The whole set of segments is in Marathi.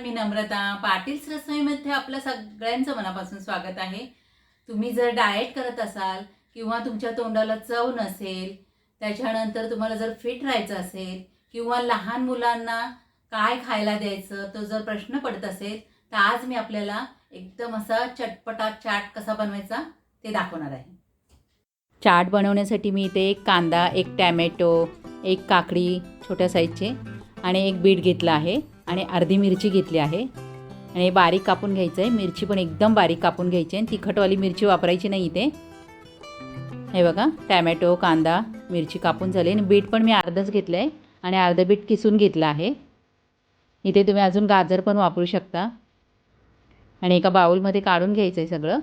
मी नम्रता पाटील्स रसोईमध्ये आपलं सगळ्यांचं मनापासून स्वागत आहे. तुम्ही जर डाएट करत असाल किंवा तुमच्या तोंडाला चव नसेल त्याच्यानंतर तुम्हाला जर फिट राहायचं असेल किंवा लहान मुलांना काय खायला द्यायचं तो जर प्रश्न पडत असेल तर आज मी आपल्याला एकदम असा चटपटा चाट कसा बनवायचा ते दाखवणार आहे. चाट बनवण्यासाठी मी इथे एक कांदा एक टॅमॅटो एक काकडी छोट्या साईजचे आणि एक बीट घेतला आहे. आणि अर्धी मिरची घेतली आहे. आणि बारीक कापून घ्यायचं आहे मिरची पण एकदम बारीक कापून घ्यायची आहे तिखटवाली मिरची वापरायची नाही इथे. हे बघा टॅमॅटो कांदा मिरची कापून झाली आणि बीट पण मी अर्धच घेतलं आहे आणि अर्धं बीट किसून घेतलं आहे. इथे तुम्ही अजून गाजर पण वापरू शकता. आणि एका बाऊलमध्ये काढून घ्यायचं आहे सगळं.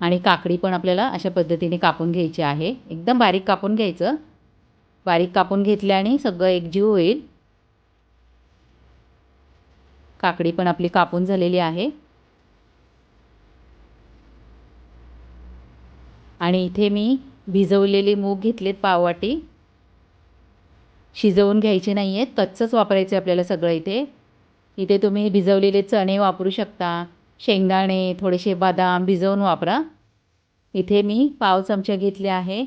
आणि काकडी पण आपल्याला अशा पद्धतीने कापून घ्यायची आहे. एकदम बारीक कापून घ्यायचं. बारीक कापून घेतल्याने सगळं एकजीव होईल. काकडी पण आपली कापून झालेली आहे. आणि इथे मी भिजवलेले मूग घेतलेत पाववाटी. शिजवून घ्यायचे नाही आहेत कच्चंच वापरायचं आपल्याला सगळं इथे. इथे तुम्ही भिजवलेले चणे वापरू शकता शेंगदाणे थोडेसे बदाम भिजवून वापरा. इथे मी पाव चमचे घेतले आहे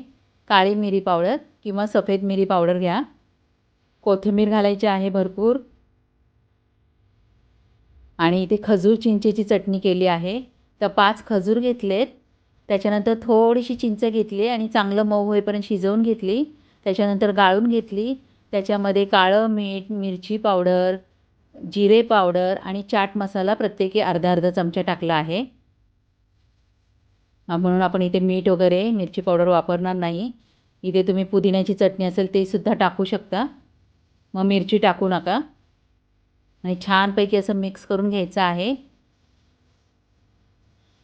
काळी मिरी पावडर किंवा सफेद मिरी पावडर घ्या. कोथिंबीर घालायची आहे भरपूर. आणि इथे खजूर चिंचेची चटणी केली आहे. तर पाच खजूर घेतलेत. त्याच्यानंतर थोडीशी चिंच घेतली आणि चांगलं मऊ होईपर्यंत शिजवून घेतली. त्याच्यानंतर गाळून घेतली. त्याच्यामध्ये काळं मीठ मिरची पावडर जिरे पावडर आणि चाट मसाला प्रत्येकी अर्धा अर्धा चमचा टाकला आहे. म्हणून आपण इथे मीठ वगैरे मिरची पावडर वापरणार नाही. इथे तुम्ही पुदिन्याची चटणी असेल ते सुद्धा टाकू शकता. मग मिरची टाकू नका. आणि छानपैकी असं मिक्स करून घ्यायचं आहे.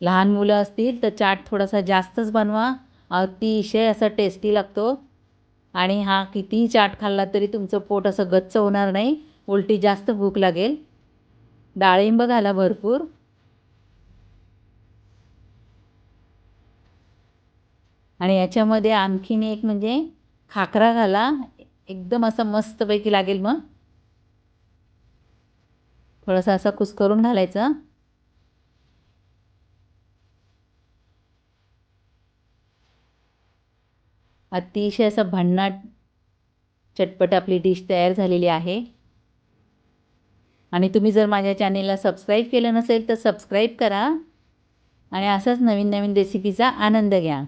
लहान मुलं असतील तर चाट थोडासा जास्तच बनवा. अतिशय असा टेस्टी लागतो. आणि हा कितीही चाट खाल्ला तरी तुमचं पोट असं गच्च होणार नाही. उलटी जास्त भूक लागेल. डाळिंब घाला भरपूर. आणि याच्यामध्ये आणखीन एक म्हणजे खाकरा घाला. एकदम असं मस्तपैकी लागेल मग. थोडंसं असं कुस्करून घालायचं. अतिशय असं भन्नाट चटपट आपली डिश तयार झालेली आहे. आणि तुम्ही जर माझ्या चॅनेलला सबस्क्राईब केलं नसेल तर सबस्क्राईब करा. आणि असंच नवीन नवीन रेसिपीचा आनंद घ्या.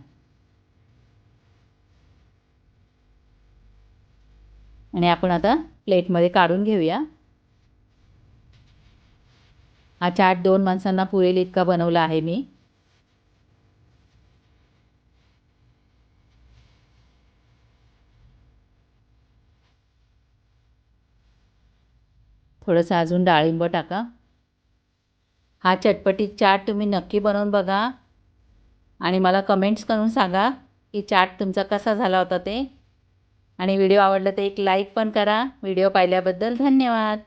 आणि आपण आता प्लेटमध्ये काढून घेऊया. हा चाट दोन माणसांना पुरेल इतका बनवला आहे मी. थोडंसं अजून डाळिंब टाका. हा चटपटीत चाट तुम्ही नक्की बनवून बघा. आणि मला कमेंट्स करून सांगा की चाट तुमचा कसा झाला होता ते. आणि व्हिडिओ आवडला तर एक लाईक पण करा. व्हिडिओ पाहिल्याबद्दल धन्यवाद.